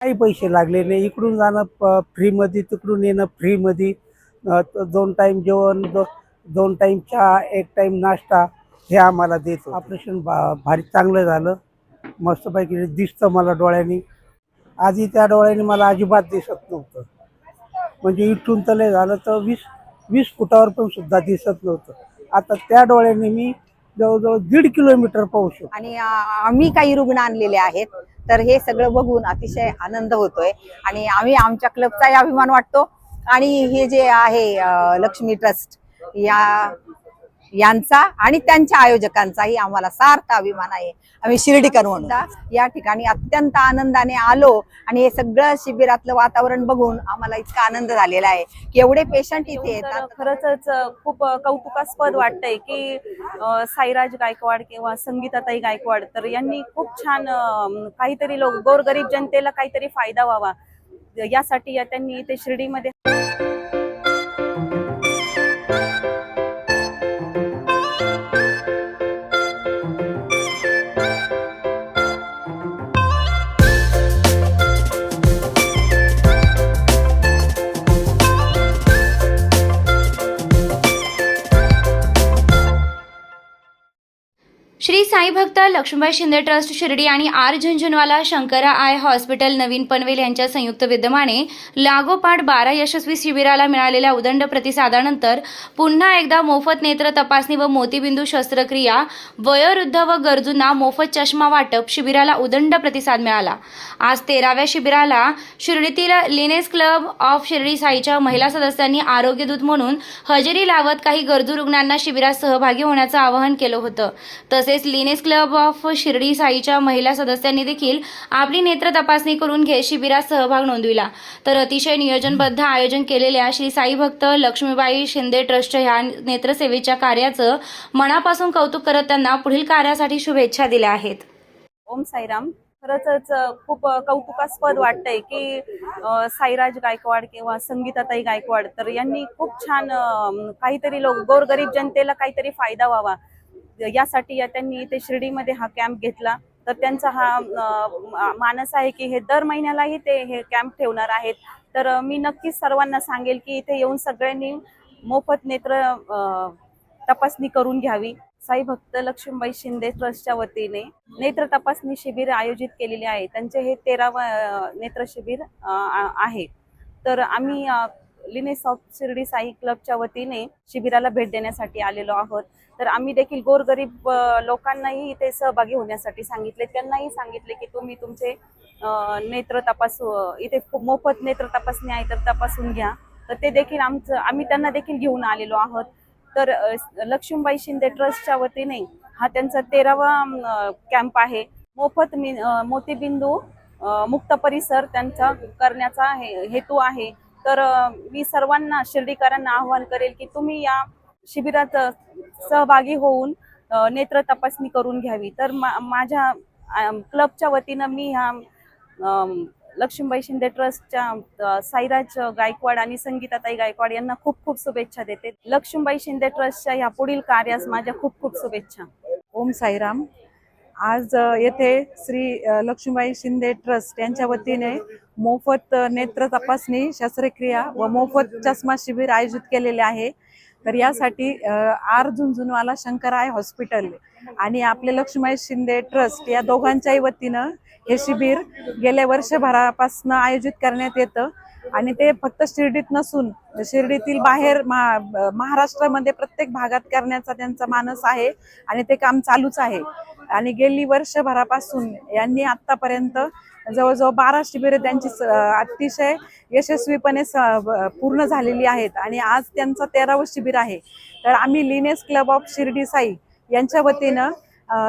काही पैसे लागले नाही. इकडून जाणं प फ्रीमध्ये तिकडून येणं फ्रीमध्ये दोन टाईम जेवण दो दोन टाईम चहा एक टाईम नाश्ता हे आम्हाला देत ऑपरेशन भा भारी चांगलं झालं. मस्तपैकी दिसतं मला डोळ्यांनी. आधी त्या डोळ्यांनी मला अजिबात दिसत नव्हतं. म्हणजे इथून तले झालं तर वीस वीस फुटावर पण सुद्धा दिसत नव्हतं. आता त्या डोळ्यांनी मी जवळजवळ दीड किलोमीटर पाहू शकतो. आणि आम्ही काही रुग्ण आणलेले आहेत. तर हे सगळं बघून अतिशय आनंद होतोय. आणि आम्ही आमच्या क्लबचाही अभिमान वाटतो. आणि हे जे आहे लक्ष्मी ट्रस्ट या यांचा आणि त्यांच्या आयोजकांचाही आम्हाला सार्थ अभिमान आहे. आम्ही शिर्डीकर म्हणून. या ठिकाणी अत्यंत आनंदाने आलो आणि हे सगळं शिबिरातलं वातावरण बघून आम्हाला इतका आनंद झालेला आहे की एवढे पेशंट इथे येतात. खरंच खूप कौतुकास्पद वाटतंय की साईराज गायकवाड किंवा संगीताताई गायकवाड तर यांनी खूप छान काहीतरी लोक गोरगरीब जनतेला काहीतरी फायदा व्हावा. यासाठी या त्यांनी इथे शिर्डीमध्ये साई भक्त लक्ष्मीबाई शिंदे ट्रस्ट शिर्डी आणि R Jhunjhunwala Sankara eye hospital नवीन पनवेल यांच्या संयुक्त विद्यमाने लागोपाठ बारा यशस्वी शिबिराला मिळालेल्या उदंड प्रतिसादानंतर पुन्हा एकदा मोफत नेत्र तपासणी व मोतीबिंदू शस्त्रक्रिया वयोवृद्ध व गरजूंना मोफत चष्मा वाटप शिबिराला उदंड प्रतिसाद मिळाला. आज तेराव्या शिबिराला शिर्डीतील लिनेस क्लब ऑफ शिर्डी साईच्या महिला सदस्यांनी आरोग्यदूत म्हणून हजेरी लावत काही गरजू रुग्णांना शिबिरात सहभागी होण्याचं आवाहन केलं होतं. तसेच लिनेस क्लब ऑफ शिर्डी साईच्या महिला सदस्यांनी देखील आपली नेत्र तपासणी करून घेत शिबिरात सहभाग नोंदविला. तर अतिशय नियोजनबद्ध आयोजन केलेल्या श्री साई भक्त लक्ष्मीबाई शिंदे ट्रस्ट ह्या नेत्रसेवेच्या कार्याचं मनापासून कौतुक करत त्यांना पुढील कार्यासाठी शुभेच्छा दिल्या आहेत. ओम साईराम. खरंच खूप कौतुकास्पद वाटतंय की साईराज गायकवाड किंवा संगीताताई गायकवाड तर यांनी खूप छान काहीतरी लोक गोरगरीब जनतेला काहीतरी फायदा व्हावा. यासाठी या त्यांनी इथे शिर्डीमध्ये हा कॅम्प घेतला. तर त्यांचा हा मानस आहे की हे दर महिन्यालाही ते हे कॅम्प ठेवणार आहेत. तर मी नक्कीच सर्वांना सांगेल की इथे येऊन सगळ्यांनी मोफत नेत्र तपासणी करून घ्यावी. साई भक्त लक्ष्मीबाई शिंदे ट्रस्टच्या वतीने नेत्र तपासणी शिबिर आयोजित केलेले आहे. त्यांचे हे तेरावं नेत्र शिबिर आहे. तर आम्ही लिनेस ऑफ शिर्डी साई क्लबच्या वतीने शिबिराला भेट देण्यासाठी आलेलो आहोत. तर आम्ही देखील गोरगरीब लोकांनाही इथे सहभागी होण्यासाठी सांगितले. त्यांनाही सांगितले की तुम्ही तुमचे नेत्र तपासू इथे मोफत नेत्र तपासणी आहे तर तपासून घ्या. तर ते देखील आमचं आम्ही त्यांना देखील घेऊन आलेलो आहोत. तर लक्ष्मीबाई शिंदे ट्रस्टच्या वतीने हा त्यांचा तेरावा कॅम्प आहे. मोफत मी मोतीबिंदू मुक्त परिसर त्यांचा करण्याचा हे हेतू आहे. तर मी सर्वांना शिर्डीकरांना आवाहन करेल की तुम्ही या शिबिरात सहभागी होऊन नेत्र तपासणी करून घ्यावी. तर मा माझ्या क्लबच्या वतीनं मी ह्या लक्ष्मीबाई शिंदे ट्रस्टच्या साईराज गायकवाड आणि संगीताताई गायकवाड यांना खूप खूप शुभेच्छा देते. लक्ष्मीबाई शिंदे ट्रस्टच्या ह्या पुढील कार्यास माझ्या खूप खूप शुभेच्छा. ओम साईराम. आज येथे श्री लक्ष्मीबाई शिंदे ट्रस्ट यांच्या वतीने मोफत नेत्र तपासणी शस्त्रक्रिया व मोफत चष्मा शिबिर आयोजित केलेले आहे. तर यासाठी आर झुंझुनवाला शंकराय हॉस्पिटल आणि आपले लक्ष्मीबाई शिंदे ट्रस्ट या दोघांच्याही वतीनं हे शिबिर गेल्या वर्षभरापासून आयोजित करण्यात येतं. आणि ते फक्त शिर्डीत नसून शिर्डीतील बाहेर महाराष्ट्रामध्ये प्रत्येक भागात करण्याचा त्यांचा मानस आहे आणि ते काम चालूच आहे. आणि गेली वर्षभरापासून यांनी आतापर्यंत जवळजवळ बारा शिबिरे त्यांची स- अतिशय यशस्वीपणे स- पूर्ण झालेली आहेत. आणि आज त्यांचं तेरावं शिबिर आहे. तर आम्ही lioness club of Shirdi Sai यांच्या वतीनं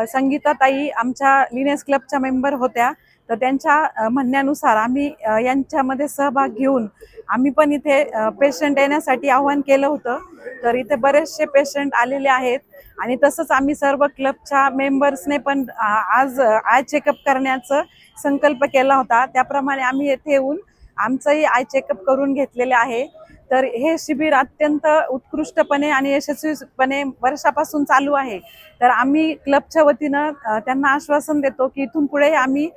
संगीताताई आमच्या लिनेस क्लबच्या मेंबर होत्या. तर त्यांच्या म्हणण्यानुसार आम्ही यांच्यामध्ये सहभाग घेऊन आम्ही पण इथे पेशंट येण्यासाठी आव्हान केलं होतं. तर इथे बरेचसे पेशंट आलेले आहेत. आणि तसंच आम्ही सर्व क्लबच्या मेंबर्सने पण आज आय चेकअप करण्याचं संकल्प केला होता. त्याप्रमाणे आम्ही येथे येऊन आमचंही आय चेकअप करून घेतलेले आहे. तर हे शिबिर अत्यंत उत्कृष्टपणे आणि यशस्वीपणे वर्षापासून चालू आहे. तर आम्ही क्लबच्या वतीनं त्यांना आश्वासन देतो की इथून पुढे आम्ही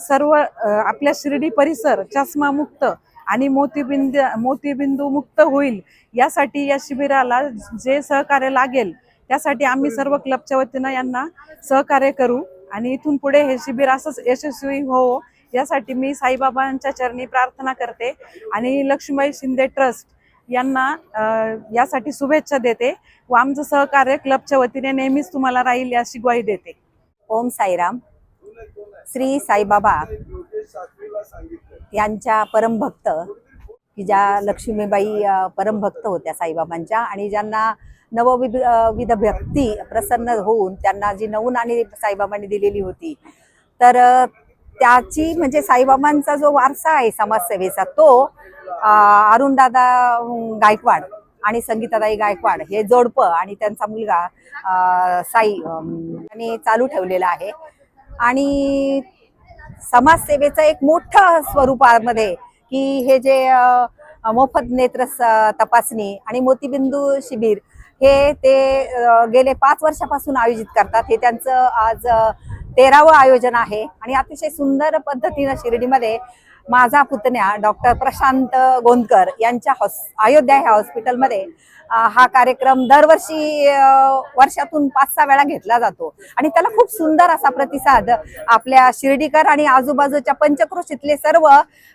सर्व आपल्या शिर्डी परिसर चष्मा मुक्त आणि मोतीबिंद मोतीबिंदू मुक्त होईल यासाठी या शिबिराला जे सहकार्य लागेल त्यासाठी आम्ही सर्व क्लबच्या वतीनं यांना सहकार्य करू आणि इथून पुढे हे शिबिर असंच यशस्वी हो यासाठी मी साईबाबांच्या चरणी प्रार्थना करते आणि लक्ष्मीबाई शिंदे ट्रस्ट यांना यासाठी शुभेच्छा देते व आमचं सहकार्य क्लबच्या वतीने नेहमीच तुम्हाला राहील याची ग्वाही देते. ओम साईराम. श्री साईबाबा यांच्या परमभक्त की ज्या लक्ष्मीबाई परमभक्त होत्या साईबाबांच्या आणि ज्यांना नवविध विध भक्ती प्रसन्न होऊन त्यांना जी नवून आणि साईबाबांनी दिलेली होती तर त्याची म्हणजे साईबाबांचा जो वारसा आहे समाजसेवेचा तो अरुणदादा गायकवाड आणि संगीताताई गायकवाड हे जोडपं आणि त्यांचा मुलगा साई आणि चालू ठेवलेला आहे. आणि समाजसेवेचं एक मोठं स्वरूपामध्ये की हे जे मोफत नेत्र स- तपासणी आणि मोतीबिंदू शिबिर हे ते गेले पाच वर्षापासून आयोजित करतात. हे त्यांचं आज तेरावं आयोजन आहे. आणि अतिशय सुंदर पद्धतीनं शिर्डीमध्ये माझा पुतण्या डॉक्टर प्रशांत गोंदकर यांच्या हॉस अयोध्या ह्या हॉस्पिटलमध्ये हा कार्यक्रम दरवर्षी वर्षातून पाच सहा वेळा घेतला जातो. आणि त्याला खूप सुंदर असा प्रतिसाद आपल्या शिर्डीकर आणि आजूबाजूच्या पंचक्रोशीतले सर्व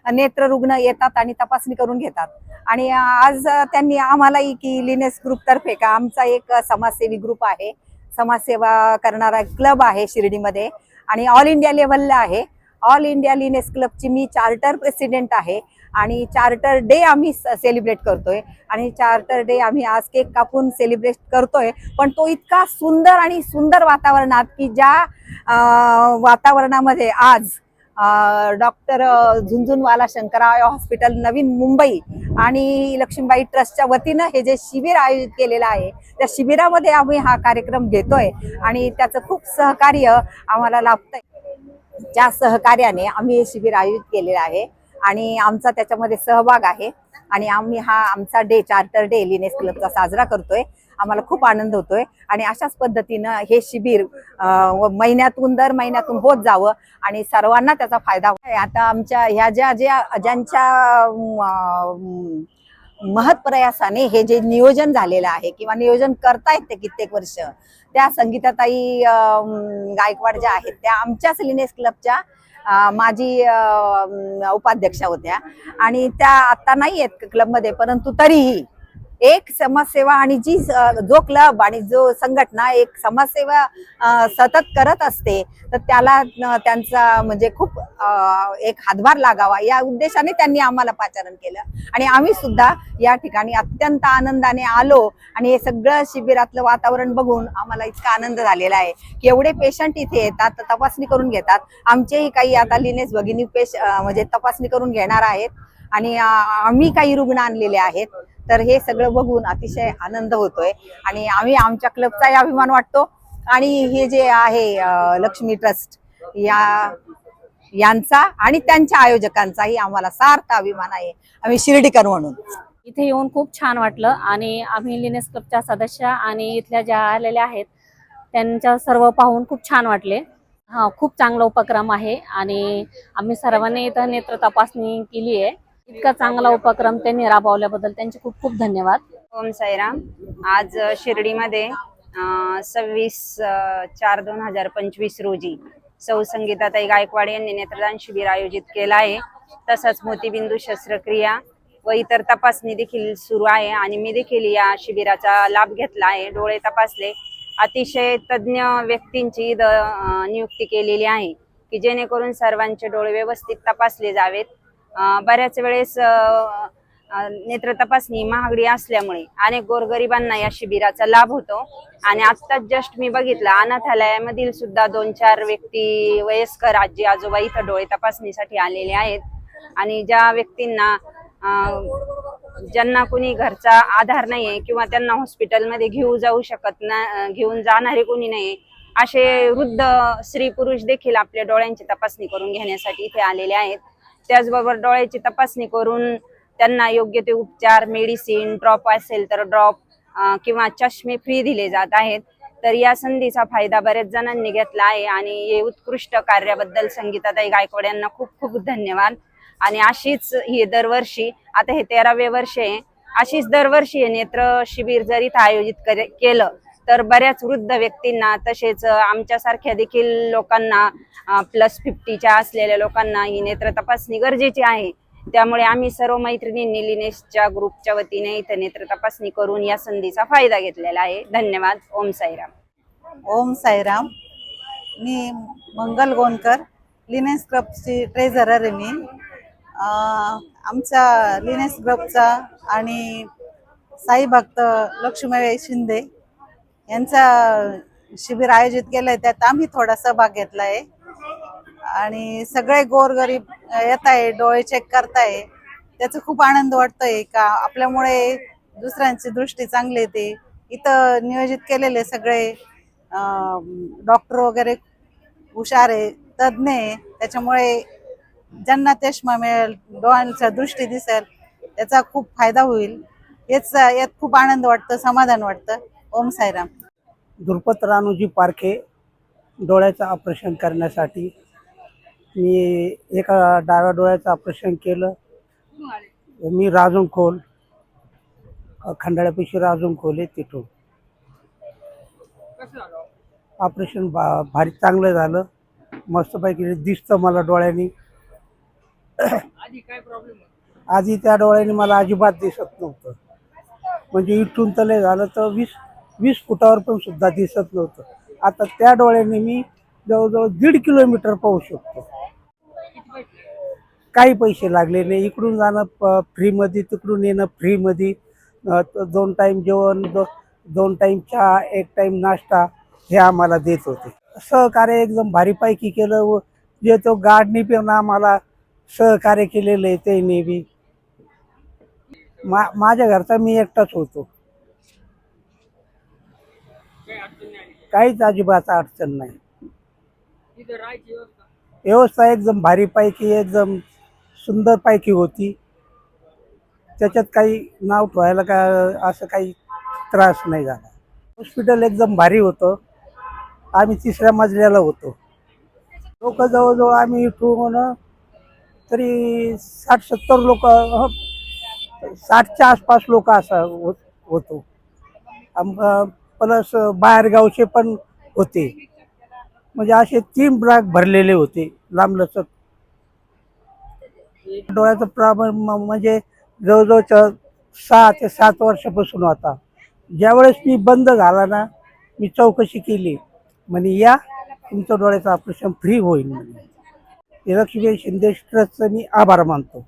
नेत्र रुग्ण येतात आणि तपासणी करून घेतात. आणि आज त्यांनी आम्हालाही की लिनेस ग्रुप तर्फे का आमचा एक समाजसेवी ग्रुप आहे. समाजसेवा करणारा क्लब आहे शिर्डीमध्ये आणि ऑल इंडिया लेवलला आहे. ऑल इंडिया लिनेस क्लबची मी चार्टर प्रेसिडेंट आहे आणि चार्टर डे आम्ही सेलिब्रेट करतोय. आणि चार्टर डे आम्ही आज केक कापून सेलिब्रेट करतोय. पण तो इतका सुंदर आणि सुंदर वातावरणात की ज्या वातावरणामध्ये आज डॉक्टर झुंझुनवाला शंकरराव हॉस्पिटल नवीन मुंबई आणि लक्ष्मीबाई ट्रस्टच्या वतीनं हे जे शिबिर आयोजित केलेलं आहे त्या शिबिरामध्ये आम्ही हा कार्यक्रम घेतोय आणि त्याचं खूप सहकार्य आम्हाला लाभतंय. ज्या सहकार्याने आम्ही हे शिबिर आयोजित केलेलं आहे आणि आमचा त्याच्यामध्ये सहभाग आहे. आणि आम्ही हा आमचा डे चार्टर डे लिनेस क्लबचा साजरा करतोय. आम्हाला खूप आनंद होतोय. आणि अशाच पद्धतीनं हे शिबिर महिन्यातून दर महिन्यातून होत जावं. आणि सर्वांना त्याचा फायदा आता आमच्या ह्या ज्या ज्या ज्यांच्या महत्प्रयासाने महत् प्रयासाने हे जे नियोजन झालेलं आहे किंवा नियोजन करतायत ते कित्येक वर्ष त्या संगीताताई गायकवाड ज्या आहेत त्या आमच्याच लिनेस क्लबच्या माझी उपाध्यक्षा होत्या. आणि त्या आता नाही आहेत क्लबमध्ये परंतु तरीही एक समाजसेवा आणि जी जो क्लब आणि जो संघटना एक समाजसेवा सतत करत असते तर त्याला त्यांचा म्हणजे खूप एक हातभार लागावा या उद्देशाने त्यांनी आम्हाला पाचारण केलं. आणि आम्ही सुद्धा या ठिकाणी अत्यंत आनंदाने आलो आणि हे सगळं शिबिरातलं वातावरण बघून आम्हाला इतका आनंद झालेला आहे की एवढे पेशंट इथे येतात तपासणी करून घेतात. आमचेही काही आता लिनेस भगिनी पेश म्हणजे तपासणी करून घेणार आहेत. आणि आम्ही काही रुग्ण आणलेले आहेत. तर हे सगळं बघून अतिशय आनंद होतोय. आणि आम्ही आमच्या क्लबचाही अभिमान वाटतो. आणि हे जे आहे लक्ष्मी ट्रस्ट या यांचा आणि त्यांच्या आयोजकांचाही आम्हाला सार्थ अभिमान आहे. आम्ही शिर्डीकर म्हणून. इथे येऊन खूप छान वाटलं. आणि आम्ही लिनेस क्लबच्या सदस्य आणि इथल्या ज्या आलेल्या आहेत त्यांच्या सर्व पाहून खूप छान वाटले. हा खूप चांगला उपक्रम आहे. आणि आम्ही सर्वांनी इथं नेत्र तपासणी केली आहे. इतका चांगला उपक्रम त्यांनी राबवल्याबद्दल त्यांचे खूप खूप धन्यवाद. ओम साईराम. आज शिर्डीमध्ये सव्वीस चार दोन हजार पंचवीस रोजी सौ संगीताताई गायकवाड यांनी नेत्रदान शिबिर आयोजित केलं आहे. तसंच मोतीबिंदू शस्त्रक्रिया व इतर तपासणी देखील सुरू आहे आणि मी देखील या शिबिराचा लाभ घेतला आहे. डोळे तपासले. अतिशय तज्ज्ञ व्यक्तींची नियुक्ती केलेली आहे की जेणेकरून सर्वांचे डोळे व्यवस्थित तपासले जावेत. बऱ्याच वेळेस नेत्र तपासणी महागडी असल्यामुळे अनेक गोरगरिबांना या शिबिराचा लाभ होतो. आणि आत्ताच जस्ट मी बघितलं अनाथालयामधील सुद्धा दोन चार व्यक्ती वयस्कर आजी आजोबा इथं डोळे तपासणीसाठी आलेले आहेत. आणि ज्या व्यक्तींना ज्यांना कुणी घरचा आधार नाहीये किंवा त्यांना हॉस्पिटलमध्ये घेऊ जाऊ शकत ना घेऊन जाणारे कोणी नाही असे वृद्ध स्त्री पुरुष देखील आपल्या डोळ्यांची तपासणी करून घेण्यासाठी इथे आलेले आहेत. त्याचबरोबर डोळ्याची तपासणी करून त्यांना योग्य ते उपचार मेडिसिन ड्रॉप असेल तर ड्रॉप किंवा चष्मे फ्री दिले जात आहेत. तर या संधीचा फायदा बऱ्याच जणांनी घेतला आहे आणि हे उत्कृष्ट कार्याबद्दल संगीताताई गायकवाड यांना खूप खूप धन्यवाद. आणि अशीच ही दरवर्षी आता हे तेरावे वर्ष आहे अशीच दरवर्षी हे नेत्र शिबिर जर इथं आयोजित केलं तर बऱ्याच वृद्ध व्यक्तींना तसेच आमच्यासारख्या देखील लोकांना प्लस फिफ्टीच्या असलेल्या लोकांना ही नेत्र तपासणी गरजेची आहे. त्यामुळे आम्ही सर्व मैत्रिणींनी लिनेशच्या ग्रुपच्या वतीने इथं नेत्र तपासणी करून या संधीचा फायदा घेतलेला आहे. धन्यवाद. ओम साईराम. ओम साईराम. मी मंगल गोंदकर लिनेस क्लबची ट्रेझरर आहे मी. आमचा आमच्या लिनेस क्लबचा आणि साई भक्त लक्ष्मीबाई शिंदे यांचा शिबिर आयोजित केलंय त्यात आम्ही थोडा सहभाग घेतलाय. आणि सगळे गोरगरीब येत आहे डोळे चेक करताय. त्याचा खूप आनंद वाटतोय का आपल्यामुळे दुसऱ्यांची दृष्टी चांगली येते. इथं नियोजित केलेले सगळे डॉक्टर वगैरे हुशार आहे तज्ज्ञ आहे. त्याच्यामुळे ज्यांना चष्मा मिळेल डोळ्यांच्या दृष्टी दिसेल त्याचा खूप फायदा होईल. हेच यात खूप आनंद वाटतं समाधान वाटतं. ओम साईराम. दुर्पत रानूजी पारखे डोळ्याचं ऑपरेशन करण्यासाठी मी एका डाव्या डोळ्याचं ऑपरेशन केलं. मी राजून खोल खंडाळ्यापेक्षा राजून खोल आहे तिथून ऑपरेशन भा भारी चांगलं झालं. मस्तपैकी दिसतं मला डोळ्यांनी. आधी त्या डोळ्यांनी मला अजिबात दिसत नव्हतं. म्हणजे इथून तले झालं तर वीस वीस फुटावर पण सुद्धा दिसत नव्हतं. आता त्या डोळ्याने मी जवळजवळ दीड किलोमीटर पाहू शकतो. काही पैसे लागले नाही. इकडून जाणं प फ्रीमध्ये तिकडून येणं फ्रीमध्ये दोन टाईम जेवण दो दोन टाईम चहा एक टाईम नाश्ता हे आम्हाला देत होते. सहकार्य एकदम भारीपैकी केलं व जे तो गार्डनी पण आम्हाला सहकार्य केलेलं आहे त्यांनी बी मा माझ्या घरचा मी एकटाच होतो. काहीच अजिबात अडचण नाही. व्यवस्था. एकदम भारीपैकी एकदम सुंदरपैकी होती. त्याच्यात काही नाव ठेवायला का असं काही त्रास नाही झाला. हॉस्पिटल एकदम भारी होतं. आम्ही तिसऱ्या मजल्याला होतो. लोक जवळजवळ आम्ही इथून तरी साठ सत्तर लोक साठच्या आसपास लोक असा हो- होतो. प्लस बाहेरगावचे पण होते. म्हणजे असे तीन ब्लॉक भरलेले होते लांबलचक डोळ्याचा प्रॉब्लेम म्हणजे जवळजवळ सहा ते सात वर्षापासून होता. ज्यावेळेस मी बंद झाला ना मी चौकशी केली. म्हणे या तुमचं डोळ्याचं ऑपरेशन फ्री होईल म्हणे. हे लक्ष्मी शिंदे ट्रस्टचं मी आभार मानतो.